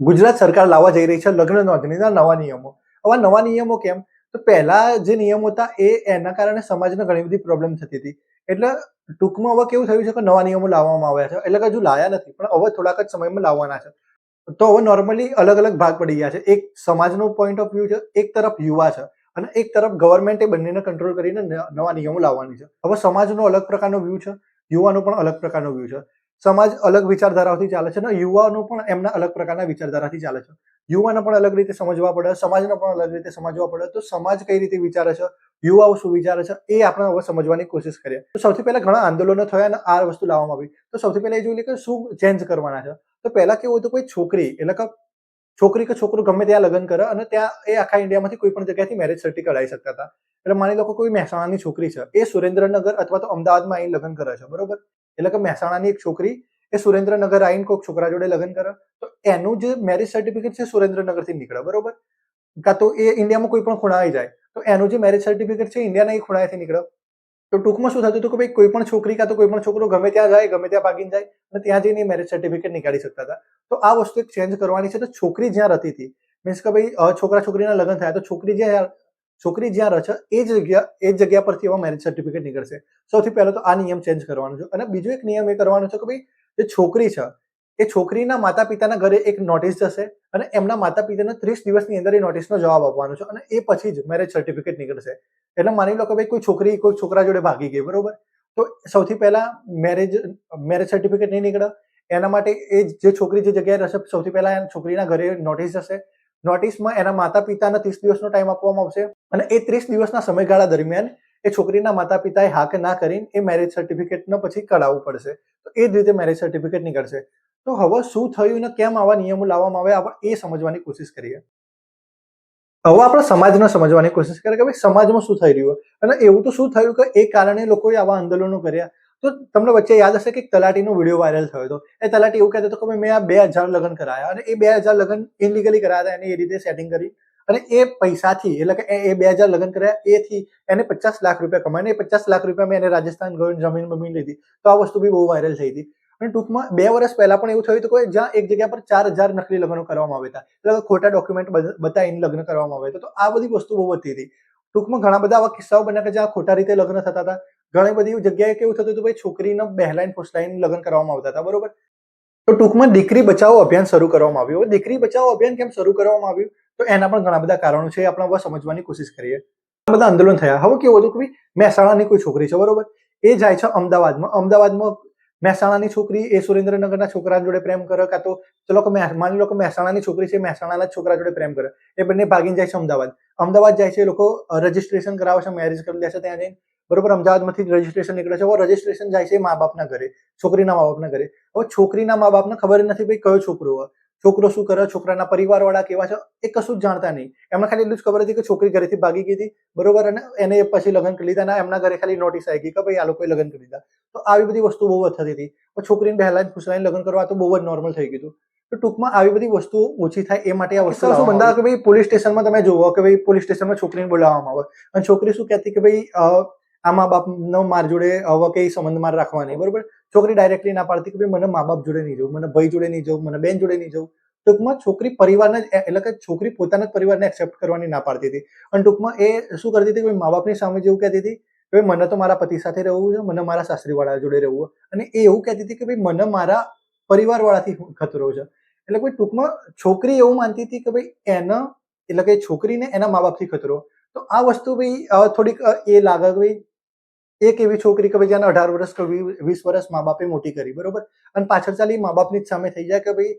ગુજરાત સરકાર લાવવા જઈ રહી છે લગ્ન નોંધણીના નવા નિયમો. આવા નવા નિયમો કેમ? તો પહેલા જે નિયમો હતા એ એના કારણે સમાજને ઘણી બધી પ્રોબ્લેમ થતી હતી. એટલે ટૂંકમાં હવે કેવું થયું છે કે નવા નિયમો લાવવામાં આવ્યા છે. એટલે કે હજુ લાયા નથી, પણ હવે થોડાક જ સમયમાં લાવવાના છે. તો હવે નોર્મલી અલગ અલગ ભાગ પડી ગયા છે. એક સમાજનો પોઈન્ટ ઓફ વ્યૂ છે, એક તરફ યુવા છે અને એક તરફ ગવર્મેન્ટે બંનેને કંટ્રોલ કરીને નવા નિયમો લાવવાની છે. હવે સમાજનો અલગ પ્રકારનો વ્યૂ છે, યુવાનો પણ અલગ પ્રકારનો વ્યૂ છે. સમાજ અલગ વિચારધારાઓથી ચાલે છે અને યુવાનો પણ એમના અલગ પ્રકારના વિચારધારાથી ચાલે છે. યુવાનો પણ અલગ રીતે સમજવા પડે, સમાજને પણ અલગ રીતે સમજવા પડે. તો સમાજ કઈ રીતે વિચારે છે, યુવાઓ શું વિચારે છે, એ આપણે હવે સમજવાની કોશિશ કરીએ. તો સૌથી પહેલા ઘણા આંદોલનો થયા અને આ વસ્તુ લાવવામાં આવી. તો સૌથી પહેલા એ જોઈ લે કે શું ચેન્જ કરવાના છે. તો પહેલા કેવું હતું, કોઈ છોકરી, એટલે કે છોકરી કે છોકરો ગમે ત્યાં લગ્ન કરે અને ત્યાં એ આખા ઇન્ડિયામાંથી કોઈ પણ જગ્યાએથી મેરેજ સર્ટી કઢાવી શકતા હતા. એટલે માની લો કોઈ મહેસાણાની છોકરી છે, એ સુરેન્દ્રનગર અથવા તો અમદાવાદમાં અહીં લગ્ન કરે છે, બરોબર? એટલે કે મહેસાણાની એક છોકરી એ સુરેન્દ્રનગર આવીને કોઈક છોકરા જોડે લગ્ન કરે તો એનું જે મેરેજ સર્ટિફિકેટ છે સુરેન્દ્રનગરથી નીકળે બરોબર? કાં તો એ ઇન્ડિયામાં કોઈ પણ ખૂણા આવી જાય તો એનું જે મેરેજ સર્ટિફિકેટ છે ઇન્ડિયાના એ ખૂણાએથી નીકળે. તો ટૂંકમાં શું થતું હતું કે ભાઈ કોઈ પણ છોકરી કાં તો કોઈ પણ છોકરો ગમે ત્યાં જાય ગમે ત્યાં ભાગીને જાય અને ત્યાં જઈને મેરેજ સર્ટિફિકેટ નીકાળી શકતા હતા. તો આ વસ્તુ એક ચેન્જ કરવાની છે તો છોકરી જ્યાં રહેતી હતી મીન્સ કે ભાઈ અ, છોકરા છોકરીના લગ્ન થયા તો છોકરી જ્યાં છોકરી જ્યાં રહે છે, એ જ જગ્યા, એ જ જગ્યા પરથી એવા મેરેજ સર્ટિફિકેટ નીકળશે. સૌથી પહેલો તો આ નિયમ ચેન્જ કરવાનો છે. અને બીજો એક નિયમ એ કરવાનો છે કે ભાઈ, જે છોકરી છે, એ છોકરીના માતા પિતાના ઘરે એક નોટિસ જશે અને એમના માતા પિતાને ત્રીસ દિવસની અંદર એ નોટિસનો જવાબ આપવાનો છે અને એ પછી જ મેરેજ સર્ટિફિકેટ નીકળશે. એટલે માની લો કે ભાઈ, કોઈ છોકરી, કોઈ છોકરા જોડે ભાગી ગઈ, બરોબર? તો સૌથી પહેલા મેરેજ મેરેજ સર્ટિફિકેટ નહીં નીકળે. એના માટે એ જે છોકરી જે જગ્યાએ રહેશે, સૌથી પહેલા છોકરીના ઘરે નોટિસ જશે. નોટિસમાં એના માતા પિતાને ત્રીસ દિવસનો ટાઈમ આપવામાં આવશે અને એ ત્રીસ દિવસના સમયગાળા દરમિયાન એ છોકરીના માતા પિતાએ હા કે ના કરીને એ મેરેજ સર્ટિફિકેટનો પછી કઢાવવું પડશે. તો એ જ રીતે મેરેજ સર્ટિફિકેટ નીકળશે. તો હવે શું થયું ને કેમ આવા નિયમો લાવવામાં આવે આપણે એ સમજવાની કોશિશ કરીએ. હવે આપણે સમાજને સમજવાની કોશિશ કરીએ કે ભાઈ સમાજમાં શું થઈ રહ્યું? અને એવું તો શું થયું કે એ કારણે લોકોએ આવા આંદોલનો કર્યા? તો તમને વચ્ચે યાદ હશે કે તલાટીનો વીડિયો વાયરલ થયો હતો. એ તલાટી એવું કહેતો હતો કે મેં આ બે હજાર લગ્ન કરાયા અને એ બે હજાર લગ્ન ઇનલીગલી કરાયા હતા. એને એ રીતે સેટિંગ કરી અને એ પૈસાથી, એટલે કે એ- બે હજાર લગ્ન કર્યા, એથી એને પચાસ લાખ રૂપિયા કમાઈને એ પચાસ લાખ રૂપિયા મેં એને રાજસ્થાન ગયો જમીન બમીન લીધી. તો આ વસ્તુ બી બહુ વાયરલ થઈ હતી. અને ટૂંકમાં બે વર્ષ પહેલા પણ એવું થયું હતું કે જ્યાં એક જગ્યા પર ચાર હજાર નકલી લગ્નો કરવામાં આવ્યા હતા. એટલે ખોટા ડોક્યુમેન્ટ બતાવીને લગ્ન કરવામાં આવ્યા હતા. તો આ બધી વસ્તુ બહુ વધતી હતી. ટૂંકમાં ઘણા બધા આવા કિસ્સાઓ બન્યા કે જ્યાં ખોટા રીતે લગ્ન થતા હતા. ઘણી બધી જગ્યાએ કેવું થતું હતું, ભાઈ, છોકરીને બહેલાઈન ફુસલાઈન લગ્ન કરવામાં આવતા હતા, બરોબર? તો ટૂંકમાં દીકરી બચાવો અભિયાન શરૂ કરવામાં આવ્યું. દીકરી બચાવો અભિયાન કેમ શરૂ કરવામાં આવ્યું? તો એના પણ ઘણા બધા કારણો છે, આપણે સમજવાની કોશિશ કરીએ. બધા આંદોલન થયા. હવે કેવું હતું કે મહેસાણાની કોઈ છોકરી છે, બરોબર? એ જાય છે અમદાવાદમાં. અમદાવાદમાં મહેસાણાની છોકરી એ સુરેન્દ્રનગરના છોકરા જોડે પ્રેમ કરે, કાં તો ચલો કે માની લો કે મહેસાણાની છોકરી છે, મહેસાણાના છોકરા જોડે પ્રેમ કરે. એ બંને ભાગીને જાય છે અમદાવાદ. અમદાવાદ જાય છે, એ લોકો રજીસ્ટ્રેશન કરાવે છે, મેરેજ કરી લે છે ત્યાં જઈને. બરોબર અમદાવાદમાંથી રજીસ્ટ્રેશન નીકળે છે. હવે રજીસ્ટ્રેશન જાય છે મા બાપના ઘરે છોકરીના મા બાપના ઘરે. હવે છોકરીના મા બાપને ખબર નથી ભાઈ કયો છોકરો હોય. છોકરો શું કરે છોકરાના પરિવાર વાળા કેવા છે એ કશું જ જાણતા નહીં. એમને ખાલી એટલું જ ખબર હતી કે છોકરી ઘરેથી ભાગી ગઈ હતી બરોબર અને એને પછી લગ્ન કરી લીધા અને એમના ઘરે ખાલી નોટિસ આવી ગઈ કે ભાઈ આ લોકોએ લગ્ન કરી લીધા. તો આવી બધી વસ્તુ બહુ થતી હતી. છોકરીને જ ખુશલાઈને લગ્ન કરવા તો બહુ જ નોર્મલ થઈ ગયું હતું. તો ટૂંકમાં આવી બધી વસ્તુઓ ઓછી થાય એ માટે આ વસ્તુ શું બંધા કે ભાઈ પોલીસ સ્ટેશનમાં તમે જોવો કે ભાઈ પોલીસ સ્ટેશનમાં છોકરીને બોલાવવામાં આવે. અને છોકરી શું કહેતી કે ભાઈ આ મા બાપનો માર જોડે હવે કઈ સંબંધ માર રાખવા નહીં, બરોબર? છોકરી ડાયરેક્ટલી ના પાડતી કે ભાઈ મને મા બાપ જોડે નહીં જવું, મને ભાઈ જોડે નહીં જવું, મને બેન જોડે નહીં જવું. ટૂંકમાં છોકરી પરિવારને એટલે કે છોકરી પોતાના જ પરિવારને એક્સેપ્ટ કરવાની ના પાડતી હતી. અને ટૂંકમાં એ શું કરતી હતી કે મા બાપની સામે જેવું કહેતી હતી ભાઈ મને તો મારા પતિ સાથે રહેવું છે, મને મારા સાસરીવાળા જોડે રહેવું અને એ એવું કહેતી હતી કે ભાઈ મને મારા પરિવારવાળાથી ખતરો છે. એટલે કોઈ ટૂંકમાં છોકરી એવું માનતી હતી કે ભાઈ એના, એટલે કે છોકરીને એના મા બાપથી ખતરો. તો આ વસ્તુ ભાઈ થોડીક એ લાગે ભાઈ એક એવી છોકરી કે ભાઈ, જેને અઢાર વર્ષ કે વીસ વર્ષ મા બાપે મોટી કરી, બરોબર? અને પાછળ ચાલી મા બાપની જ સામે થઈ જાય કે ભાઈ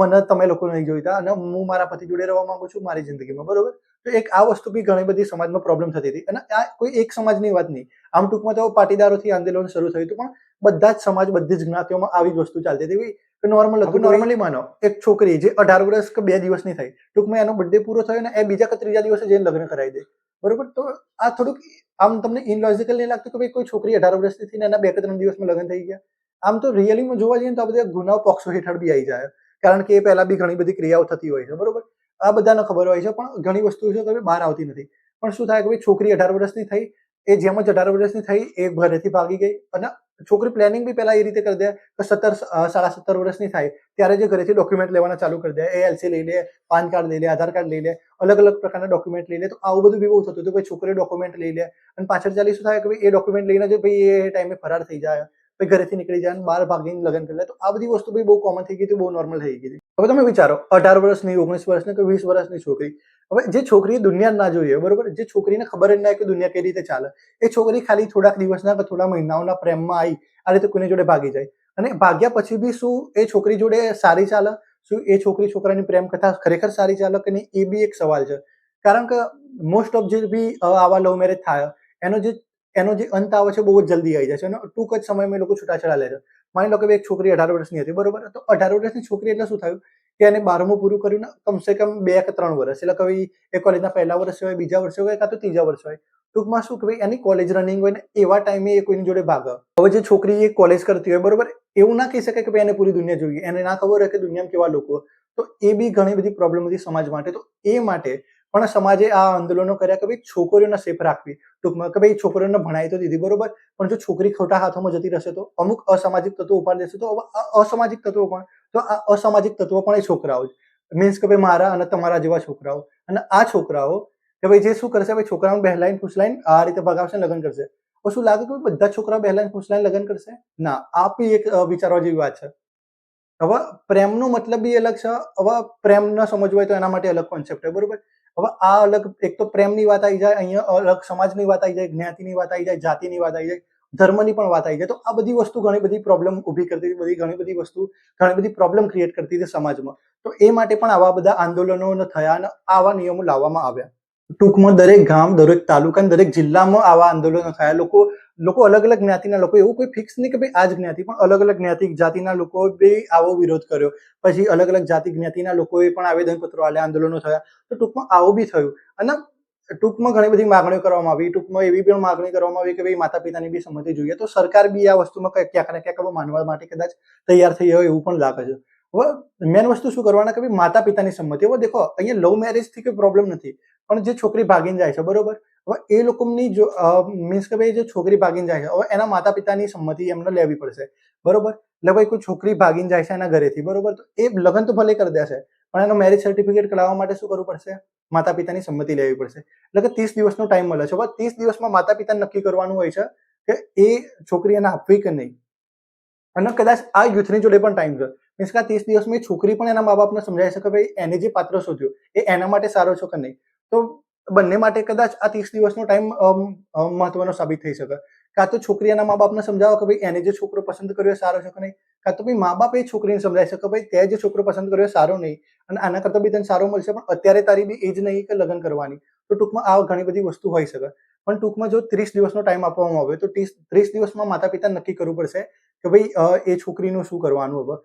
મને તમે લોકો નહીં જોઈતા અને હું મારા પતિ જોડે રહેવા માંગુ છું મારી જિંદગીમાં, બરોબર? તો એક આ વસ્તુ બી ઘણી બધી સમાજમાં પ્રોબ્લેમ થતી હતી. અને આ કોઈ એક સમાજની વાત નહીં. આમ ટૂંકમાં તો પાટીદારોથી આંદોલન શરૂ થયું હતું, પણ બધા જ સમાજ, બધી જ જ્ઞાતિઓમાં આવી જ વસ્તુ ચાલતી હતી. કે નોર્મલ હતું નોર્મલી માનો એક છોકરી જે અઢાર વર્ષ કે બે દિવસની થઈ ટૂંકમાં એનો બર્થડે પૂરો થયો ને એ બીજા કે ત્રીજા દિવસે જઈને લગ્ન કરાવી દે. બરોબર? તો આ થોડુંક આમ તમને ઇનલોજિકલ નહીં લાગતું કે ભાઈ કોઈ છોકરી અઢાર વર્ષની થઈને એના બે કે ત્રણ દિવસમાં લગ્ન થઈ ગયા? આમ તો રિયલીમાં જોવા જઈએ તો આ બધા ગુનાઓ પોક્સો હેઠળ બી આવી જાય. કારણ કે એ પહેલા બી ઘણી બધી ક્રિયાઓ થતી હોય છે બરોબર? આ બધાને ખબર હોય છે પણ ઘણી વસ્તુ છે કે બહાર આવતી નથી. પણ શું થાય કે ભાઈ છોકરી અઢાર વર્ષની થઈ એ જેમ જ અઢાર વર્ષની થઈ એ ઘરેથી ભાગી ગઈ અને છોકરી પ્લાનિંગ બી પહેલા એ રીતે કરી દે કે સત્તર સાડા સત્તર વર્ષની થાય, ત્યારે જે ઘરેથી ડોક્યુમેન્ટ લેવાના ચાલુ કરી દે એલસી લઈ લે, પાન કાર્ડ લઈ લે, આધાર કાર્ડ લઈ લે, અલગ અલગ પ્રકારના ડોક્યુમેન્ટ લઈ લે, તો આવું બધું બી બહુ થતું હતું ભાઈ છોકરી ડોક્યુમેન્ટ લઈ લે અને પાછળ ચાલી શું થાય કે ભાઈ એ ડોક્યુમેન્ટ લઈને જો ભાઈ એ ટાઈમે ફરાર થઈ જાય, ભાઈ ઘરેથી નીકળી જાય બહાર ભાગીને લગ્ન કરી લે, તો આ બધી વસ્તુ બી બહુ કોમન થઈ ગઈ હતી, બહુ નોર્મલ થઈ ગઈ હતી. હવે તમે વિચારો, અઢાર વર્ષની, ઓગણીસ વર્ષની કે વીસ વર્ષની છોકરી? હવે જે છોકરી દુનિયા ના જોઈએ, બરોબર? જે છોકરીને ખબર જ ના કે દુનિયા કઈ રીતે ચાલે. એ છોકરી ખાલી થોડાક દિવસના કે થોડા મહિનાઓના પ્રેમમાં આવી આ રીતે કોઈની જોડે ભાગી જાય. અને ભાગ્યા પછી બી શું એ છોકરી જોડે સારી ચાલે? શું એ છોકરી છોકરાની પ્રેમ કથા ખરેખર સારી ચાલે કે નહીં? એ બી એક સવાલ છે. કારણ કે મોસ્ટ ઓફ જે બી આવા લવ મેરેજ થાય, એનો જે એનો જે અંત આવે છે બહુ જ જલ્દી આવી જાય છે. અને ટૂંક જ સમયમાં એ લોકો છૂટાછેડા લે છે. માની લો કે એક છોકરી અઢાર વર્ષની હતી, બરોબર? તો અઢાર વર્ષની છોકરી એટલે શું થયું? કે એને બારમું પૂરું કર્યું ને કમસે કમ બે કે ત્રણ વર્ષ. એટલે કે ભાઈ એ કોલેજના પહેલા વર્ષે હોય, બીજા વર્ષે હોય, કાં તો ત્રીજા વર્ષે હોય. ટૂંકમાં શું કે ભાઈ એની કોલેજ રનિંગ હોય ને એવા ટાઈમે એ કોઈની જોડે ભાગે હવે જે છોકરી એ કોલેજ કરતી હોય, બરોબર? એવું ના કહી શકાય કે ભાઈ એને પૂરી દુનિયા જોઈએ. એને ના ખબર હોય કે દુનિયામાં કેવા લોકો. તો એ બી ઘણી બધી પ્રોબ્લેમ હતી સમાજ માટે. તો એ માટે પણ સમાજે આ આંદોલનો કર્યા કે ભાઈ છોકરીઓને સેફ રાખવી. ટૂંકમાં કે ભાઈ છોકરીઓને ભણાઈ તો દીધી, બરોબર? પણ જો છોકરી ખોટા હાથોમાં જતી રહેશે તો અમુક અસામાજિક તત્વો ઉપાડી દેશે તો અસામાજિક તત્વો પણ, તો આ અસામાજિક તત્વો પણ એ છોકરાઓ જ. મીન્સ કે ભાઈ મારા અને તમારા જેવા છોકરાઓ. અને આ છોકરાઓ કે ભાઈ જે શું કરશે, ભાઈ છોકરાઓને બહેલાઈને ફૂસલાઈને આ રીતે ભગાવશે, લગ્ન કરશે. શું લાગે કે બધા છોકરાઓ બહેલાઈન ફૂસલાઈને લગ્ન કરશે? ના આ બી એક વિચારવા જેવી વાત છે. હવે પ્રેમનો મતલબ બી અલગ છે. હવે પ્રેમ ન સમજવું હોય તો એના માટે અલગ કોન્સેપ્ટ છે, બરોબર? હવે આ અલગ, એક તો પ્રેમની વાત આવી જાય, અહીંયા અલગ સમાજની વાત આવી જાય, જ્ઞાતિની વાત આવી જાય, જાતિની વાત આવી જાય, ધર્મની પણ વાત આવી જાય. તો આ બધી વસ્તુ ઘણી બધી પ્રોબ્લેમ ઊભી કરતી હતી, બધી ઘણી બધી વસ્તુ, ઘણી બધી પ્રોબ્લેમ ક્રિએટ કરતી હતી સમાજમાં. તો એ માટે પણ આવા બધા આંદોલનો થયા અને આવા નિયમો લાવવામાં આવ્યા. ટૂંકમાં દરેક ગામ, દરેક તાલુકા દરેક જિલ્લામાં આવા આંદોલનો થયા. લોકો લોકો અલગ અલગ જ્ઞાતિના લોકો, એવું કોઈ ફિક્સ નહીં કે ભાઈ આ જ જ્ઞાતિ, પણ અલગ અલગ જ્ઞાતિ જાતિના લોકો બી આવો વિરોધ કર્યો. પછી અલગ અલગ જાતિ જ્ઞાતિના લોકોએ પણ આવેદનપત્રો આલ્યા આંદોલનો થયા. તો ટૂંકમાં આવું બી થયું. અને ટૂંકમાં ઘણી બધી માગણીઓ કરવામાં આવી. ટૂંકમાં એવી પણ માગણી કરવામાં આવી કે ભાઈ માતા પિતાની બી સંમતિ જોઈએ. તો સરકાર બી આ વસ્તુમાં ક્યાંક ને ક્યાંક માનવા માટે કદાચ તૈયાર થઈ હોય એવું પણ લાગે છે. હવે મેન વસ્તુ શું કરવાના કે ભાઈ માતા પિતાની સંમતિ. હવે દેખો, અહીંયા લવ મેરેજથી કોઈ પ્રોબ્લેમ નથી. પણ જે છોકરી ભાગીને જાય છે, બરોબર? હવે એ લોકોની જો મીન્સ કે ભાઈ જે છોકરી ભાગીને જાય છે, હવે એના માતા પિતાની સંમતિ એમને લેવી પડશે. બરોબર? એટલે ભાઈ કોઈ છોકરી ભાગીને જાય છે એના ઘરેથી, બરોબર? તો એ લગ્ન તો ભલે કરી દેશે, પણ એનો મેરેજ સર્ટિફિકેટ કઢાવવા માટે શું કરવું પડશે? માતા પિતાની સંમતિ લેવી પડશે. એટલે કે ત્રીસ દિવસનો ટાઈમ મળે છે. હવે ત્રીસ દિવસમાં માતા પિતા નક્કી કરવાનું હોય છે કે એ છોકરી એને આપવી કે નહીં? અને કદાચ આ યુથની જોડે પણ ટાઈમ છે. મીન્સ કે આ ત્રીસ દિવસમાં એ છોકરી પણ એના મા બાપને સમજાવી શકે ભાઈ, એને જે પાત્ર શોધ્યું, એ એના માટે સારો છે કે નહીં? તો બંને માટે કદાચ આ ત્રીસ દિવસનો ટાઈમ મહત્વનો સાબિત થઈ શકે. કાં તો છોકરી એના મા બાપને સમજાવો કે ભાઈ, એને જે છોકરો પસંદ કર્યો સારો છે કે નહીં? કાં તો ભાઈ મા બાપ એ છોકરીને સમજાવી શકે ભાઈ, તે જે છોકરો પસંદ કર્યો સારો નહીં અને આના કરતાં બી તને સારો મળશે, પણ અત્યારે તારી બી એજ નહીં કે લગ્ન કરવાની. તો ટૂંકમાં આ ઘણી બધી વસ્તુ હોઈ શકે. પણ ટૂંકમાં જો ત્રીસ દિવસનો ટાઈમ આપવામાં આવે તો ત્રીસ ત્રીસ દિવસમાં માતા પિતા નક્કી કરવું પડશે કે ભાઈ એ છોકરીનું શું કરવાનું હવે?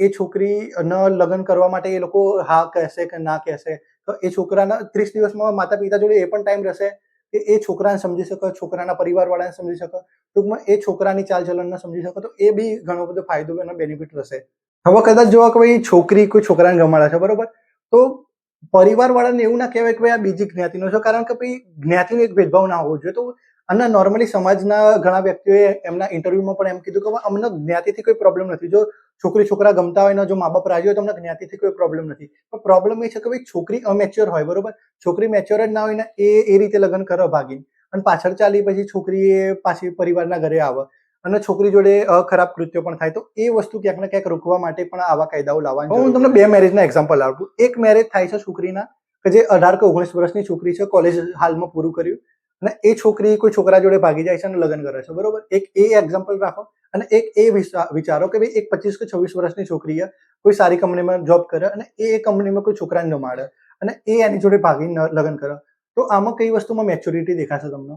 એ છોકરીને લગ્ન કરવા માટે એ લોકો હા કહેશે કે ના કહેશે? તો એ છોકરાના ત્રીસ દિવસમાં માતા પિતા જોડે એ પણ ટાઈમ રહેશે કે એ છોકરાને સમજી શકે, છોકરાના પરિવારવાળાને સમજી શકો. ટૂંકમાં એ છોકરાની ચાલચલનને સમજી શકે તો એ બી ઘણો બધો ફાયદો અને બેનિફિટ રહેશે. હવે કદાચ જોવા કે ભાઈ છોકરી કોઈ છોકરાને ગમાડે છે, બરોબર? તો પરિવારવાળાને એવું ના કહેવાય કે ભાઈ આ બીજી જ્ઞાતિનો છે, કારણ કે ભાઈ જ્ઞાતિનો એક ભેદભાવ ના હોવો જોઈએ. તો અને નોર્મલી સમાજના ઘણા વ્યક્તિઓએ એમના ઇન્ટરવ્યુમાં પણ એમ કીધું કે અમને જ્ઞાતિથી કોઈ પ્રોબ્લેમ નથી. જો છોકરી છોકરા ગમતા હોય ને જો મા બાપ રાજી હોય તો અમને જ્ઞાતિથી કોઈ પ્રોબ્લેમ નથી. પણ પ્રોબ્લેમ એ છે કે ભાઈ છોકરી અમેચ્યોર હોય બરોબર? છોકરી મેચ્યોર જ ના હોય ને એ એ રીતે લગ્ન કરો ભાગીને. અને પાછળ ચાલી પછી છોકરી એ પાછી પરિવારના ઘરે આવે. અને છોકરી જોડે ખરાબ કૃત્યો પણ થાય. તો એ વસ્તુ ક્યાંક ને ક્યાંક રોકવા માટે પણ આવા કાયદાઓ લાવવાની હું તમને બે મેરેજના એક્ઝામ્પલ આપું. એક મેરેજ થાય છે છોકરીના કે જે અઢાર કે ઓગણીસ વર્ષની છોકરી છે કોલેજ હાલમાં પૂરું કર્યું. અને એ છોકરી કોઈ છોકરા જોડે ભાગી જાય છે અને લગ્ન કરે છે. બરોબર? એક એ એક્ઝામ્પલ રાખો. અને એક એ વિચા- વિચારો કે ભાઈ એક પચીસ કે છવ્વીસ વર્ષની છોકરીએ કોઈ સારી કંપનીમાં જોબ કરે અને એ કંપનીમાં કોઈ છોકરાને માડે અને એ એની જોડે ભાગીને લગ્ન કરે. તો આમાં કઈ વસ્તુમાં મેચ્યોરિટી દેખાશે તમને?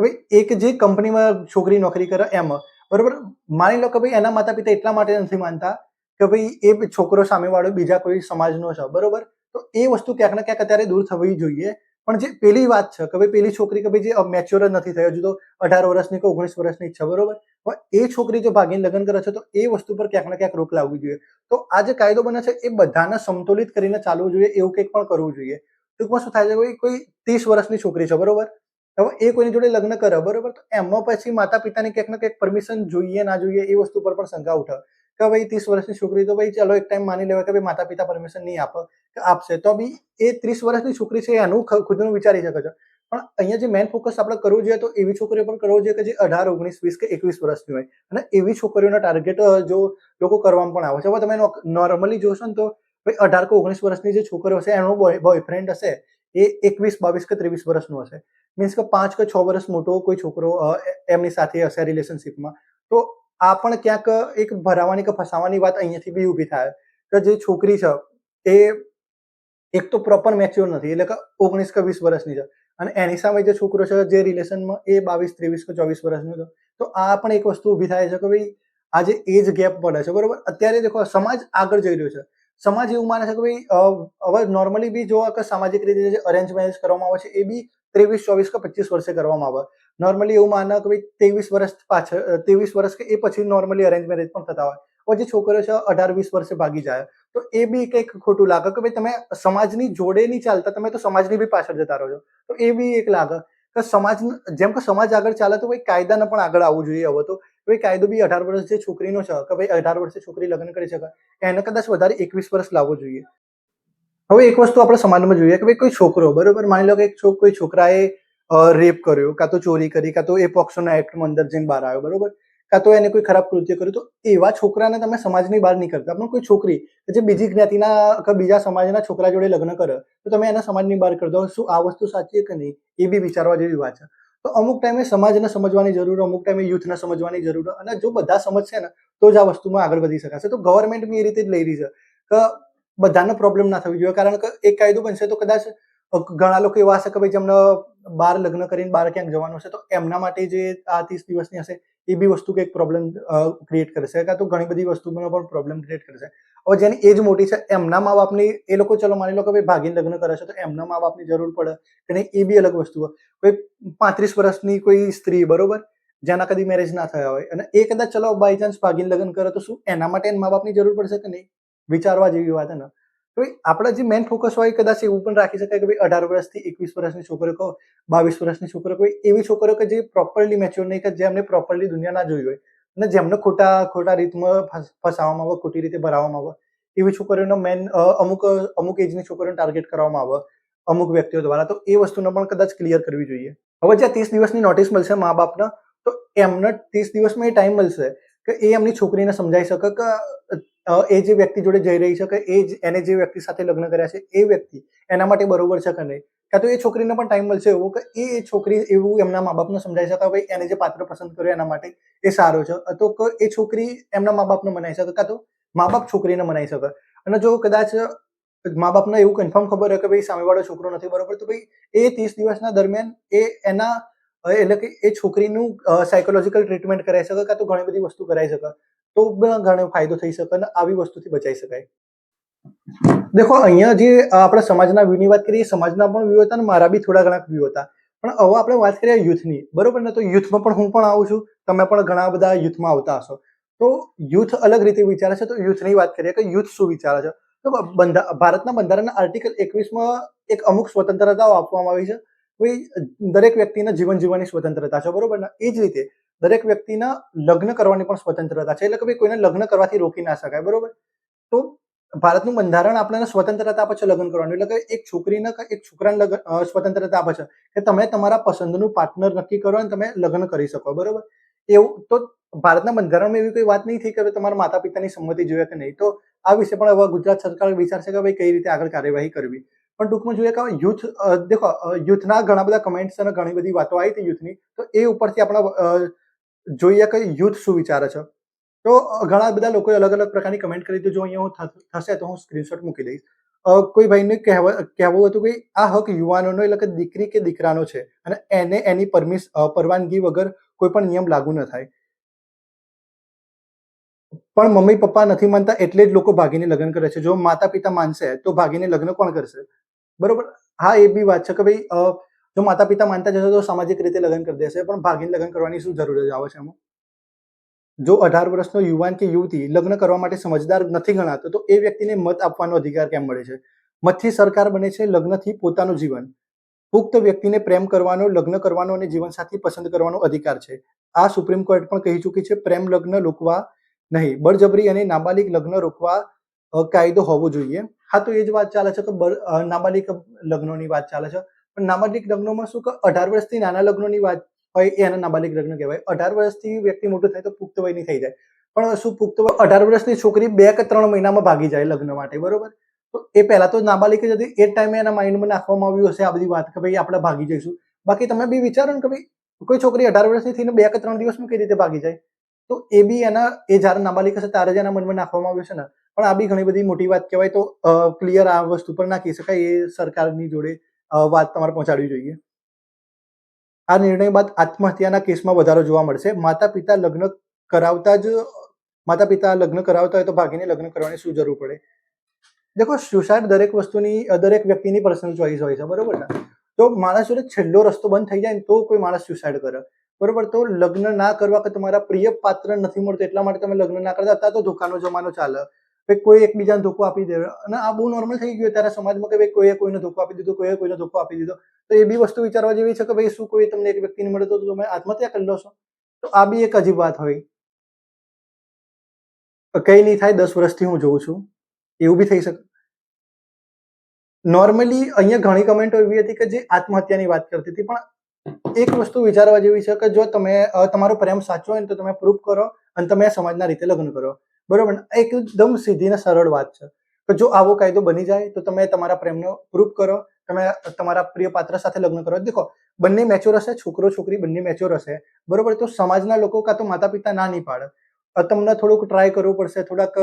હવે એક જે કંપનીમાં છોકરી નોકરી કરે એમાં, બરોબર? માની લો કે ભાઈ એના માતા પિતા એટલા માટે નથી માનતા કે ભાઈ એ છોકરો સામેવાળો બીજા કોઈ સમાજનો છે, બરોબર? તો એ વસ્તુ ક્યાંક ને ક્યાંક અત્યારે દૂર થવી જોઈએ. પણ જે પેલી વાત છે કે ભાઈ પેલી છોકરી કે ભાઈ જે મેચ્યોર જ નથી થઈ હજુ તો અઢાર વર્ષની કે ઓગણીસ વર્ષની છે, બરોબર? પણ એ છોકરી જો ભાગીને લગ્ન કરે છે તો એ વસ્તુ પર ક્યાંક ને ક્યાંક રોક લાવવી જોઈએ. તો આ જે કાયદો બને છે એ બધાને સંતુલિત કરીને ચાલવું જોઈએ, એવું કંઈક પણ કરવું જોઈએ. ટૂંકમાં શું થાય છે કોઈ કોઈ ત્રીસ વર્ષની છોકરી છે, બરોબર? હવે એ કોઈની જોડે લગ્ન કરે, બરોબર? તો એમાં પછી માતા પિતાની ક્યાંક ને ક્યાંક પરમિશન જોઈએ, ના જોઈએ એ વસ્તુ પર પણ શંકા ઉઠે. કે ભાઈ ત્રીસ વર્ષની છોકરી તો ભાઈ ચાલો એક ટાઈમ માની લેવાય કે ભાઈ માતા પિતા પરમિશન નહીં આપે કે આપશે, તો બી એ ત્રીસ વર્ષની છોકરી છે એનું ખુદનું વિચારી શકે છે. પણ અહીંયા જે મેન ફોકસ આપણે કરવું જોઈએ તો એવી છોકરીઓ પર કરવો જોઈએ કે જે અઢાર, ઓગણીસ, વીસ કે એકવીસ વર્ષની હોય. અને એવી છોકરીઓના ટાર્ગેટ જો લોકો કરવામાં પણ આવે છે. હવે તમે નોર્મલી જોશો ને તો ભાઈ અઢાર કે ઓગણીસ વર્ષની જે છોકરીઓ હશે, એનો બોયફ્રેન્ડ હશે, એ એકવીસ, બાવીસ કે ત્રેવીસ વર્ષનો હશે. મીન્સ કે પાંચ કે છ વર્ષ મોટો કોઈ છોકરો એમની સાથે હશે રિલેશનશિપમાં તો આ પણ ક્યાંક એક ભરાવાની કે ફસાવાની વાત અહીંયાથી બી ઊભી થાય કે જે છોકરી છે, એ એક તો પ્રોપર મેચ્યોર નથી, એટલે કે ઓગણીસ કે વીસ વર્ષની છે. અને એની સામે જે છોકરો છે, જે રિલેશનમાં એ બાવીસ, ત્રેવીસ કે ચોવીસ વર્ષનો છે, તો આ પણ એક વસ્તુ ઊભી થાય છે કે ભાઈ, આ જે એજ ગેપ પડે છે, બરોબર? અત્યારે દેખો, સમાજ આગળ જઈ રહ્યો છે. સમાજ એવું માને છે કે ભાઈ હવે નોર્મલી બી જો સામાજિક રીતે જે અરેન્જ મેરેજ કરવામાં આવે છે, એ બી ત્રેવીસ, ચોવીસ કે પચીસ વર્ષે કરવામાં આવે. નોર્મલી એવું માનો કે ભાઈ ત્રેવીસ વર્ષ પાછળ ત્રેવીસ વર્ષ કે એ પછી નોર્મલી અરેન્જ મેરેજ પણ થતા હોય. પછી જે છોકરીઓ છે, અઢાર, વીસ વર્ષે ભાગી જાય. તો એ બી કંઈક ખોટું લાગે કે ભાઈ તમે સમાજની જોડે નહીં ચાલતા, તમે તો સમાજની બી પાછળ જતા રહો છો. તો એ બી એક લાગે કે સમાજ, જેમ કે સમાજ આગળ ચાલે તો ભાઈ કાયદાને પણ આગળ આવવું જોઈએ હવે તો. ભાઈ કાયદો બી અઢાર વર્ષ જે છોકરીનો છે, કે ભાઈ અઢાર વર્ષે છોકરી લગ્ન કરી શકે, એને કદાચ વધારે એકવીસ વર્ષ લાવવો જોઈએ. હવે એક વસ્તુ આપણે સમાજમાં જોઈએ કે ભાઈ કોઈ છોકરો, બરોબર? માની લો કે એક કોઈ છોકરાએ રેપ કર્યો, કાં તો ચોરી કરી, કાં તો એ પોક્સોના એક્ટમાં અંદર જઈને બહાર આવ્યો, બરોબર? કાં તો એને કોઈ ખરાબ કૃત્ય કર્યું, તો એવા છોકરાને તમે સમાજની બહાર નહીં કરતા પણ કોઈ છોકરી કે જે બીજી જ્ઞાતિના, કે બીજા સમાજના છોકરા જોડે લગ્ન કરે, તો તમે એને સમાજની બહાર કરી દો શું આ વસ્તુ સાચી કે નહીં? એ બી વિચારવા જેવી વાત છે. તો અમુક ટાઈમે સમાજને સમજવાની જરૂર, અમુક ટાઈમે યુથને સમજવાની જરૂર, અને જો બધા સમજશે ને, તો જ આ વસ્તુમાં આગળ વધી શકાશે. તો ગવર્મેન્ટ બી એ રીતે જ લઈ રહી છે. કે બધાને પ્રોબ્લેમ ના થવી જોઈએ. કારણ કે એક કાયદો બનશે તો કદાચ ઘણા લોકો એવા હશે કે ભાઈ જેમને બહાર લગ્ન કરીને બહાર ક્યાંક જવાનું હશે, તો એમના માટે જે આ ત્રીસ દિવસની હશે, એ બી વસ્તુ કંઈક પ્રોબ્લેમ ક્રિએટ કરશે. કાં તો ઘણી બધી વસ્તુમાં પણ પ્રોબ્લેમ ક્રિએટ કરશે. હવે જેની એજ મોટી છે, એમના મા બાપની એ લોકો, ચલો માની લો કે ભાઈ ભાગીને લગ્ન કરે છે, તો એમના મા બાપની જરૂર પડે નહીં? એ બી અલગ વસ્તુ હોય. કોઈ પાંત્રીસ વર્ષની કોઈ સ્ત્રી, બરોબર? જેના કદી મેરેજ ના થયા હોય. અને એ કદાચ, ચલો બાય ચાન્સ ભાગીને લગ્ન કરે, તો શું એના માટે એના મા બાપની જરૂર પડશે કે નહીં? વિચારવા જેવી વાત ને. તો આપણા જે મેન ફોકસ હોય કદાચ એવું પણ રાખી શકાય કે ભાઈ અઢાર વર્ષથી એકવીસ વર્ષની છોકરો કહો, બાવીસ વર્ષની છોકરો કોઈ એવી છોકરો કે જે પ્રોપરલી મેચ્યોર નહીં કે જેમને પ્રોપરલી દુનિયા ના જોઈ હોય. અને જેમને ખોટા ખોટા રીતમાં ફસાવવામાં આવે, ખોટી રીતે ભરાવવામાં આવે, એવી છોકરીઓનો મેન અમુક અમુક એજની છોકરીઓને ટાર્ગેટ કરવામાં આવે, અમુક વ્યક્તિઓ દ્વારા. તો એ વસ્તુને પણ કદાચ ક્લિયર કરવી જોઈએ. હવે જ્યાં ત્રીસ દિવસની નોટિસ મળશે મા બાપને, તો એમને ત્રીસ દિવસમાં એ ટાઈમ મળશે કે એ એમની છોકરીને સમજાવી શકે કે એ જે વ્યક્તિ જોડે જઈ રહી છે કે એ જ એને જે વ્યક્તિ સાથે લગ્ન કર્યા છે, એ વ્યક્તિ એના માટે બરોબર છે કે નહીં? કાં તો એ છોકરીને પણ ટાઈમ મળશે એવો કે એ છોકરી એવું એમના મા બાપને સમજાવી શકે ભાઈ એને જે પાત્ર પસંદ કર્યો એના માટે એ સારો છે? તો કે એ છોકરી એમના મા બાપને મનાઈ શકે? કાં તો મા બાપ છોકરીને મનાવી શકે? અને જો કદાચ મા બાપને એવું કન્ફર્મ ખબર હોય કે ભાઈ સામેવાળો છોકરો નથી બરોબર, તો ભાઈ એ ત્રીસ દિવસના દરમિયાન એ એના, એટલે કે એ છોકરીનું સાયકોલોજીકલ ટ્રીટમેન્ટ કરાવી શકે? કાં તો ઘણી બધી વસ્તુ કરાવી શકે? તો ઘણો ફાયદો થઈ શકે અને આવી વસ્તુથી બચાવી શકાય. દેખો, અહીંયા જે આપણે સમાજના વ્યૂની વાત કરીએ, સમાજના પણ વ્યૂ હતા અને મારા બી થોડા ઘણા વ્યૂ હતા. પણ હવે આપણે વાત કરીએ યુથની. બરોબર ને? તો યુથમાં પણ હું પણ આવું છું. તમે પણ ઘણા બધા યુથમાં આવતા હશો. તો યુથ અલગ રીતે વિચારે છે. તો યુથની વાત કરીએ કે યુથ શું વિચારે છે? તો ભારતના બંધારણના આર્ટિકલ એકવીસમાં એક અમુક સ્વતંત્રતાઓ આપવામાં આવી છે. દરેક વ્યક્તિના જીવન જીવવાની સ્વતંત્રતા છે. બરોબર ને? એ જ રીતે દરેક વ્યક્તિના લગ્ન કરવાની પણ સ્વતંત્રતા છે. એટલે કે ભાઈ કોઈને લગ્ન કરવાથી રોકી ના શકાય, બરોબર? તો ભારતનું બંધારણ આપણને સ્વતંત્રતા આપે છે લગ્ન કરવાનું. એટલે કે એક છોકરીને એક છોકરાને લગ્ન સ્વતંત્રતા આપે છે કે તમે તમારા પસંદનું પાર્ટનર નક્કી કરો અને તમે લગ્ન કરી શકો, બરોબર? એવું, તો ભારતના બંધારણમાં એવી કોઈ વાત નહીં થઈ કે તમારા માતા પિતાની સંમતિ જોઈએ કે નહીં. તો આ વિશે પણ હવે ગુજરાત સરકાર વિચારશે કે ભાઈ કઈ રીતે આગળ કાર્યવાહી કરવી. પણ ટૂંકમાં જોઈએ કે યુથ દેખો યુથના ઘણા બધા કમેન્ટ્સ અને ઘણી બધી વાતો આવી હતી યુથની. તો એ ઉપરથી આપણે જોઈએ કે યુથ શું વિચારે છે? તો ઘણા બધા લોકોએ અલગ અલગ પ્રકારની કમેન્ટ કરી હતી જો અહીંયા હું થશે તો હું સ્ક્રીનશોટ મૂકી દઈશ. કોઈ ભાઈને કહેવા, કહેવું હતું કે આ હક યુવાનોનો એટલે કે દીકરી કે દીકરાનો છે અને એને એની પરમિશ પરવાનગી વગર કોઈ પણ નિયમ લાગુ ન થાય. પણ મમ્મી પપ્પા નથી માનતા એટલે જ લોકો ભાગીને લગ્ન કરે છે. જો માતા પિતા માનશે તો ભાગીને લગ્ન કોણ કરશે? બરોબર? હા, એ બી વાત છે કે ભાઈ જો માતા પિતા માનતા જશે તો સામાજિક રીતે લગ્ન કરી દેશે પણ ભાગીને લગ્ન કરવાની શું જરૂર આવે છે એમાં? જો અઢાર વર્ષનો યુવાન કે યુવતી લગ્ન કરવા માટે સમજદાર નથી ગણાતો તો એ વ્યક્તિને મત આપવાનો અધિકાર કેમ મળે છે? મતથી સરકાર બને છે લગ્નથી પોતાનું જીવન. પુખ્ત વ્યક્તિને પ્રેમ કરવાનો લગ્ન કરવાનો અને જીવનસાથી પસંદ કરવાનો અધિકાર છે. આ સુપ્રીમ કોર્ટ પણ કહી ચૂકી છે પ્રેમ લગ્ન રોકવા નહીં. બળજબરી અને નાબાલિક લગ્ન રોકવા કાયદો હોવો જોઈએ. હા તો એ જ વાત ચાલે છે કે અ, લગ્નોની વાત ચાલે છે. પણ નાબાલિક લગ્નોમાં શું કે અઢાર વર્ષથી નાના લગ્નોની વાત હોય એ એના નાબાલિક લગ્ન કહેવાય. અઢાર વર્ષથી વ્યક્તિ મોટું થાય તો પુખ્ત વયની થઈ જાય. પણ શું પુખ્ત અઢાર વર્ષની છોકરી બે કે ત્રણ મહિનામાં ભાગી જાય લગ્ન માટે, બરોબર? તો એ પહેલા તો નાબાલિક જ હતી, એ ટાઈમે એના માઇન્ડમાં નાખવામાં આવ્યું હશે આ બધી વાત કે ભાઈ આપણે ભાગી જઈશું. બાકી તમે બી વિચારો ને કે ભાઈ કોઈ છોકરી અઢાર વર્ષની થઈને બે કે ત્રણ દિવસમાં કઈ રીતે ભાગી જાય? તો એ બી એના, એ જ્યારે નાબાલિક હશે ત્યારે જ એના મનમાં નાખવામાં આવ્યું છે ને. પણ આ બી ઘણી બધી મોટી વાત કહેવાય તો ક્લિયર આ વસ્તુ પર ના કહી શકાય એ સરકારની જોડે. વાત તમારે પહોંચાડવી જોઈએ. આ નિર્ણય બાદ આત્મહત્યાના કેસમાં વધારો જોવા મળશે. માતા પિતા લગ્ન કરાવતા જ માતા પિતા લગ્ન કરાવતા હોય તો ભાગીને લગ્ન કરવાની શું જરૂર પડે? દેખો, સુસાઇડ દરેક વસ્તુની દરેક વ્યક્તિની પર્સનલ ચોઈસ હોય છે, બરોબર ને? તો માણસ જોડે છેલ્લો રસ્તો બંધ થઈ જાય તો કોઈ માણસ સુસાઇડ કરે. બરોબર? તો લગ્ન ના કરવા કે તમારા પ્રિય પાત્ર નથી મળતો એટલા માટે તમે લગ્ન ના કરતા તો ધોકાનો જમાનો ચાલે. ભાઈ કોઈ એકબીજાને ધોકો આપી દે. અને આ બહુ નોર્મલ થઈ ગયું ત્યારે સમાજમાં કે ભાઈ કોઈએ કોઈને ધોકો આપી દીધો, કોઈએ કોઈને ધોકો આપી દીધો. તો એ બી વસ્તુ વિચારવા જેવી છે કે ભાઈ શું કોઈ તમને એક વ્યક્તિને મળે તો તમે આત્મહત્યા કરી લો છો? તો આ બી એક અજીબ વાત હોય. કઈ નહીં થાય, દસ વર્ષથી હું જોઉં છું. એવું બી થઈ શકે. નોર્મલી અહીંયા ઘણી કમેન્ટો એવી હતી કે જે આત્મહત્યાની વાત કરતી હતી, પણ એક વસ્તુ વિચારવા જેવી છે કે જો તમે તમારો પ્રેમ સાચો હોય ને તો તમે પ્રૂફ કરો અને તમે સમાજના રીતે લગ્ન કરો. બરોબર? ને એકદમ સીધી ને સરળ વાત છે. કે જો આવો કાયદો બની જાય, તો તમે તમારા પ્રેમનો પ્રૂફ કરો, તમે તમારા પ્રિય પાત્ર સાથે લગ્ન કરો. દેખો, બંને મેચ્યોર હશે, છોકરો છોકરી બંને મેચ્યોર હશે, બરોબર? તો સમાજના લોકો કાં તો માતા પિતા ના નહીં પાડે. તમને થોડુંક ટ્રાય કરવું પડશે, થોડાક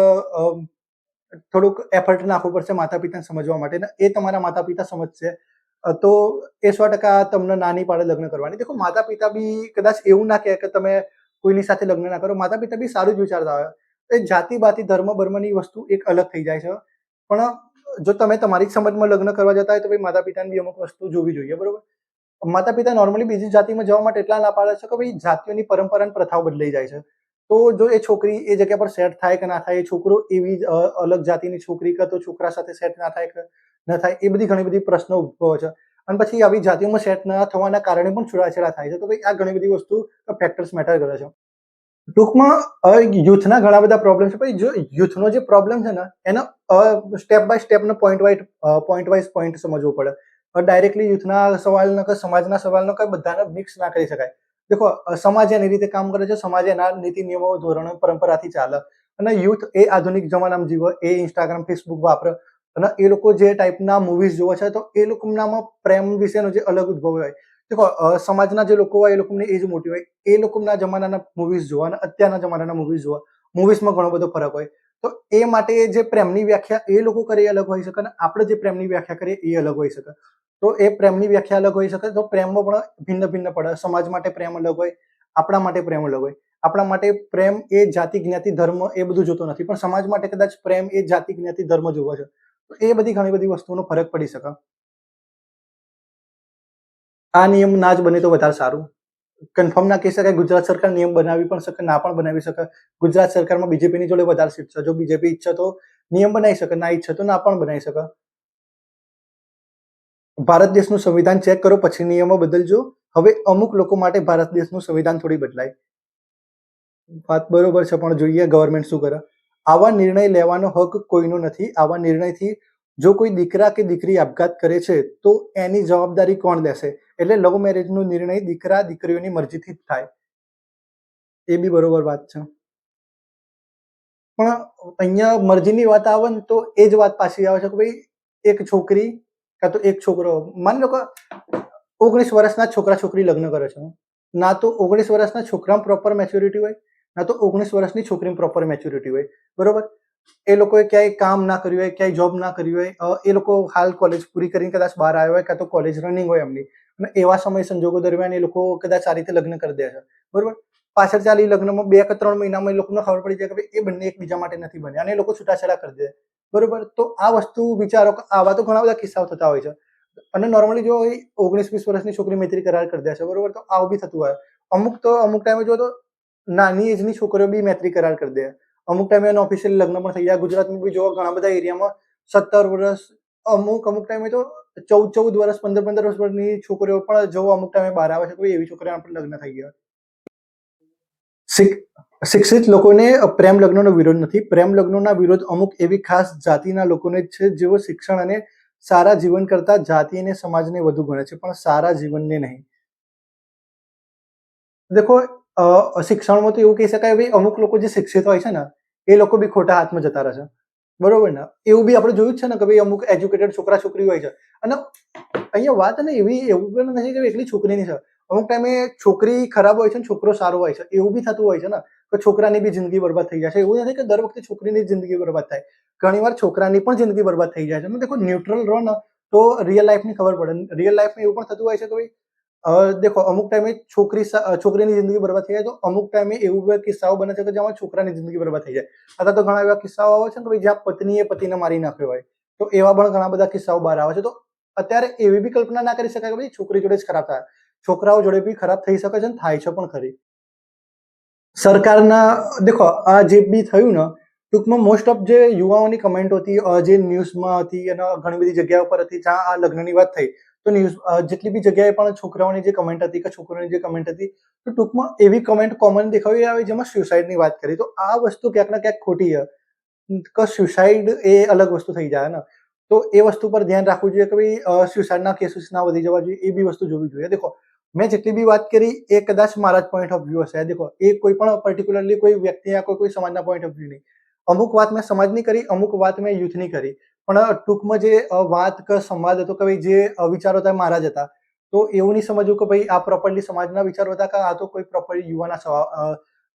થોડુંક એફર્ટ નાખવું પડશે માતા પિતાને સમજવા માટે એ તમારા માતા પિતા સમજશે તો એ સો ટકા તમને ના નહીં પાડે લગ્ન કરવાની. દેખો માતા પિતા બી કદાચ એવું ના કહે કે તમે કોઈની સાથે લગ્ન ના કરો. માતા પિતા બી સારું જ વિચારતા હોય. એ જાતિ બાતિ ધર્મ બર્મની વસ્તુ એક અલગ થઈ જાય છે. પણ જો તમે તમારી સમજમાં લગ્ન કરવા જતા હોય તો ભાઈ માતા પિતાને બી અમુક વસ્તુ જોવી જોઈએ, બરોબર? માતા પિતા નોર્મલી બીજી જાતિમાં જવા માટે એટલા ના પાડે છે કે ભાઈ જાતિઓની પરંપરા અને પ્રથાઓ બદલાઈ જાય છે. તો જો એ છોકરી એ જગ્યા પર સેટ થાય કે ના થાય, એ છોકરો એવી અલગ જાતિની છોકરી કે તો છોકરા સાથે સેટ ના થાય કે ન થાય, એ બધી ઘણી બધી પ્રશ્નો ઉદ્ભવે છે. અને પછી આવી જાતિઓમાં સેટ ના થવાના કારણે પણ છૂટાછેડા થાય છે. તો ભાઈ આ ઘણી બધી વસ્તુ ફેક્ટર્સ મેટર કરે છે. ટૂંકમાં યુથના ઘણા બધા પ્રોબ્લેમ છે. ભાઈ જો યુથનો જે પ્રોબ્લેમ છે ને, એનો step by સ્ટેપનો point wise point wise point સમજવો પડે. ડાયરેક્ટલી યુથના સવાલનો કે સમાજના સવાલનો કે બધાને મિક્સ ના કરી શકાય. દેખો સમાજ એની રીતે કામ કરે છે, સમાજ એના નીતિ, નિયમો, ધોરણો પરંપરાથી ચાલે. અને યુથ એ આધુનિક જમાનામાં જીવે, એ ઇન્સ્ટાગ્રામ ફેસબુક વાપરે. અને એ લોકો જે ટાઈપના મૂવીઝ જોવે છે, તો એ લોકોનામાં પ્રેમ વિશેનો જે અલગ ઉદ્ભવ હોય. દેખો સમાજના જે લોકો હોય એ લોકોની એજ મોટી હોય, એ લોકોના જમાનાના મૂવીઝ જોવા અને અત્યારના જમાનાના મૂવીઝ જોવા મૂવીઝમાં ઘણો બધો ફરક હોય. તો એ માટે જે પ્રેમની વ્યાખ્યા એ લોકો કરે એ અલગ હોઈ શકે અને આપણે જે પ્રેમની વ્યાખ્યા કરીએ એ અલગ હોઈ શકે. તો એ પ્રેમની વ્યાખ્યા અલગ હોઈ શકે, તો પ્રેમમાં પણ ભિન્ન ભિન્ન પડે. સમાજ માટે પ્રેમ અલગ હોય, આપણા માટે પ્રેમ અલગ હોય. આપણા માટે પ્રેમ એ જાતિ, જ્ઞાતિ, ધર્મ એ બધું જોતો નથી. પણ સમાજ માટે કદાચ પ્રેમ એ જાતિ, જ્ઞાતિ, ધર્મ જોવા છે. તો એ બધી ઘણી બધી વસ્તુનો ફરક પડી શકે. આ નિયમ ના જ બને તો વધારે સારું. કન્ફર્મ ના કહી શકાય, ગુજરાત સરકાર નિયમ બનાવી પણ શકે, ના પણ બનાવી શકે. ગુજરાત સરકારમાં બીજેપીની જોડે વધારે સીટ છે. જો બીજેપી ઈચ્છે તો નિયમ બનાવી શકે, ના ઈચ્છે તો ના પણ બનાવી શકે. ભારત દેશનું સંવિધાન ચેક કરો, પછી નિયમો બદલજો. હવે અમુક લોકો માટે ભારત દેશનું સંવિધાન થોડી બદલાય. વાત બરોબર છે, પણ જોઈએ ગવર્મેન્ટ શું કરે. આવા નિર્ણય લેવાનો હક કોઈનો નથી. આવા નિર્ણયથી જો કોઈ દીકરા કે દીકરી આપઘાત કરે છે, તો એની જવાબદારી કોણ લેશે? એટલે લવ મેરેજનો નિર્ણય દીકરા દીકરીઓની મરજીથી જ થાય. એ બી બરોબર વાત છે. પણ અહીંયા મરજીની વાત આવે ને તો એ જ વાત પાછી આવે છે કે ભાઈ એક છોકરી કાં તો એક છોકરો, માની લો કે ઓગણીસ વર્ષના છોકરા છોકરી લગ્ન કરે છે. ના તો ઓગણીસ વર્ષના છોકરામાં પ્રોપર મેચ્યોરિટી હોય, ના તો ઓગણીસ વર્ષની છોકરીમાં પ્રોપર મેચ્યોરિટી હોય. બરોબર? એ લોકોએ ક્યાંય કામ ના કર્યું હોય, ક્યાંય જોબ ના કર્યું હોય એ લોકો હાલ કોલેજ પૂરી કરીને કદાચ બહાર આવ્યા હોય, કાં તો કોલેજ રનિંગ હોય એમની. અને એવા સમય સંજોગો દરમિયાન એ લોકો કદાચ આ રીતે લગ્ન કરી દે છે. બરોબર? પાછળ ચાલી લગ્નમાં બે કે ત્રણ મહિનામાં એ લોકોને ખબર પડી જાય કે એ બંને એકબીજા માટે નથી બન્યા અને એ લોકો છૂટાછેડા કરી દે. બરોબર? તો આ વસ્તુ વિચારો કે આવા તો ઘણા બધા કિસ્સાઓ થતા હોય છે. અને નોર્મલી જો ઓગણીસ વીસ વર્ષની છોકરી મૈત્રી કરાર કરી દે છે, બરોબર? તો આવું બી થતું હોય. અમુક તો, અમુક ટાઈમે જો તો નાની એજની છોકરીઓ બી મૈત્રી કરાર કરી દે. અમુક ટાઈમે એનો ઓફિશિયલ લગ્ન પણ થઈ જાય. ગુજરાતમાં બી જોવા ઘણા બધા એરિયામાં સત્તર વર્ષ અમુક અમુક ટાઈમે તો ચૌદ ચૌદ વર્ષ પંદર પંદર વર્ષની છોકરીઓ પણ જો અમુક ટાઈમે બહાર આવે છે, તો એવી છોકરીઓ પણ લગ્ન થઈ ગયા. શિક્ષિત લોકોને પ્રેમ લગ્નનો વિરોધ નથી. પ્રેમ લગ્નોના વિરોધ અમુક એવી ખાસ જાતિના લોકોને છે, જેઓ શિક્ષણ અને સારા જીવન કરતા જાતિ અને સમાજને વધુ ગણે છે, પણ સારા જીવનને નહીં. દેખો શિક્ષણમાં તો એવું કહી શકાય, ભાઈ, અમુક લોકો જે શિક્ષિત હોય છે ને, એ લોકો બી ખોટા હાથમાં જતા રહે છે. બરોબર ને? એવું બી આપણે જોયું જ છે ને કે ભાઈ અમુક એજ્યુકેટેડ છોકરા છોકરી હોય છે. અને અહીંયા વાત ને એવી, એવું પણ નથી કે એકલી છોકરીની છે. અમુક ટાઈમે છોકરી ખરાબ હોય છે ને છોકરો સારો હોય છે. એવું બી થતું હોય છે ને કે છોકરાની બી જિંદગી બરબાદ થઈ જાય છે એવું નથી કે દર વખતે છોકરીની જિંદગી બરબાદ થાય. ઘણીવાર છોકરાની પણ જિંદગી બરબાદ થઈ જાય છે. દેખો ન્યુટ્રલ રહો ને તો રિયલ લાઈફની ખબર પડે. રિયલ લાઈફમાં એવું પણ થતું હોય છે કે ભાઈ અ, દેખો અમુક ટાઈમે છોકરી છોકરીની જિંદગી બરબાદ થઈ જાય તો અમુક ટાઈમે એવું બધા કિસ્સાઓ બને છે કે જેમાં છોકરાની જિંદગી બરબાદ થઈ જાય. અથવા તો ઘણા એવા કિસ્સાઓ આવે છે કે ભાઈ જ્યાં પત્નીએ પતિને મારી નાખ્યો હોય. તો એવા પણ ઘણા બધા કિસ્સાઓ બહાર આવે છે. તો અત્યારે એવી બી કલ્પના ના કરી શકાય કે ભાઈ છોકરી જોડે જ ખરાબ થાય. છોકરાઓ જોડે બી ખરાબ થઈ શકે છે ને થાય છે પણ ખરી. સરકારના દેખો આ જે બી થયું ને ટૂંકમાં મોસ્ટ ઓફ જે યુવાઓની કમેન્ટ હતી જે ન્યૂઝમાં હતી અને ઘણી બધી જગ્યાઓ પર હતી જ્યાં આ લગ્નની વાત થઈ તો ન્યૂઝ જેટલી બી જગ્યાએ પણ છોકરાઓની જે કમેન્ટ હતી કે છોકરીઓની જે કમેન્ટ હતી, તો ટૂંકમાં એવી કમેન્ટ કોમન દેખાવી આવે જેમાં સ્યુસાઇડની વાત કરી તો આ વસ્તુ ક્યાંક ને ક્યાંક ખોટી છે. કે સુસાઇડ એ અલગ વસ્તુ થઈ જાય ને? તો એ વસ્તુ પર ધ્યાન રાખવું જોઈએ કે ભાઈ સ્યુસાઇડના કેસીસ ના વધી જવા જોઈએ, એ બી વસ્તુ જોવી જોઈએ. દેખો, મેં જેટલી બી વાત કરી, એ કદાચ મારા જ પોઈન્ટ ઓફ વ્યૂ હશે. દેખો, એ કોઈ પણ પર્ટિક્યુલરલી કોઈ વ્યક્તિ યા કોઈ કોઈ સમાજના પોઈન્ટ ઓફ વ્યૂ નહીં અમુક વાત મેં સમાજની કરી, અમુક વાત મેં યુથની કરી. પણ ટૂંકમાં જે વાત કે સંવાદ હતો કે ભાઈ જે વિચારો હતા મહારાજ હતા. તો એવું નહીં સમજવું કે ભાઈ આ પ્રોપરલી સમાજના વિચારો હતા કે આ તો કોઈ પ્રોપરલી યુવાના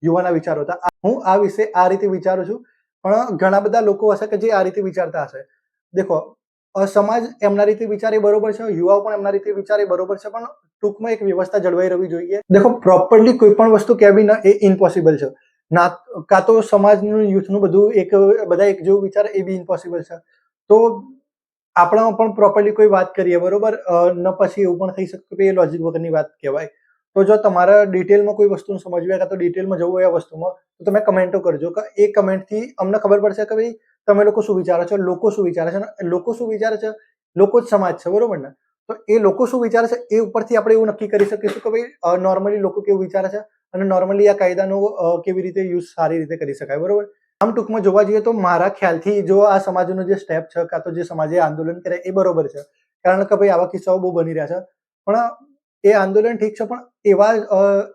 યુવાના વિચારો હતા. હું આ વિશે આ રીતે વિચારું છું. પણ ઘણા બધા લોકો હશે કે જે આ રીતે વિચારતા હશે. દેખો સમાજ એમના રીતે વિચારે બરોબર છે, યુવાઓ પણ એમના રીતે વિચારે બરોબર છે, પણ ટૂંકમાં એક વ્યવસ્થા જળવાઈ રહેવી જોઈએ. દેખો પ્રોપરલી કોઈ પણ વસ્તુ કહેવી ને, એ ઇમ્પોસિબલ છે. ના, કાં તો સમાજનું, યુથનું બધું એક, બધા એક જેવું વિચાર એ બી ઇમ્પોસિબલ છે. તો આપણા પણ પ્રોપરલી કોઈ વાત કરીએ, બરોબર? ન પછી એવું પણ થઈ શકતું કે એ લોજિક વગરની વાત કહેવાય. તો જો તમારા ડિટેલમાં કોઈ વસ્તુનું સમજવી કાં તો ડિટેલમાં જવું હોય આ વસ્તુમાં, તો તમે કમેન્ટો કરજો કે એ કમેન્ટથી અમને ખબર પડશે કે ભાઈ, તમે લોકો શું વિચારો છો? લોકો શું વિચારે છે? લોકો શું વિચારે છે? લોકો જ સમાજ છે, બરોબર ને? તો એ લોકો શું વિચારે છે? એ ઉપરથી આપણે એવું નક્કી કરી શકીશું કે ભાઈ નોર્મલી લોકો કેવું વિચારે છે? અને નોર્મલી આ કાયદાનો કેવી રીતે યુઝ સારી રીતે કરી શકાય, બરોબર? આમ ટૂંકમાં જોવા જઈએ તો મારા ખ્યાલથી જો આ સમાજનો જે સ્ટેપ છે કાં તો જે સમાજે આંદોલન કરે એ બરોબર છે. કારણ કે ભાઈ આવા કિસ્સાઓ બહુ બની રહ્યા છે. પણ એ આંદોલન ઠીક છે, પણ એવા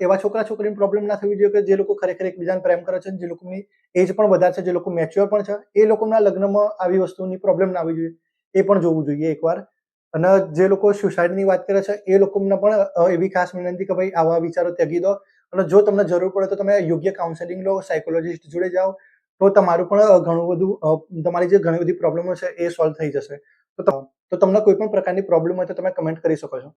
એવા છોકરા છોકરીની પ્રોબ્લેમ ના થવી જોઈએ કે જે લોકો ખરેખર એકબીજાને પ્રેમ કરે છે જે લોકોની એજ પણ વધારે છે, જે લોકો મેચ્યોર પણ છે, એ લોકોના લગ્નમાં આવી વસ્તુની પ્રોબ્લેમ ના આવી જોઈએ. એ પણ જોવું જોઈએ એકવાર. અને જે લોકો સુસાઇડની વાત કરે છે, એ લોકોને પણ એવી ખાસ વિનંતી કે ભાઈ આવા વિચારો ત્યાગી દો. અને જો તમને જરૂર પડે તો તમે યોગ્ય કાઉન્સેલિંગ લો સાયકોલોજિસ્ટ જોડે જાઓ. તો તમારું પણ ઘણું બધું તમારી જે ઘણી બધી પ્રોબ્લેમો છે એ સોલ્વ થઈ જશે. તો તો તમને કોઈ પણ પ્રકારની પ્રોબ્લેમ હોય તો તમે કમેન્ટ કરી શકો છો.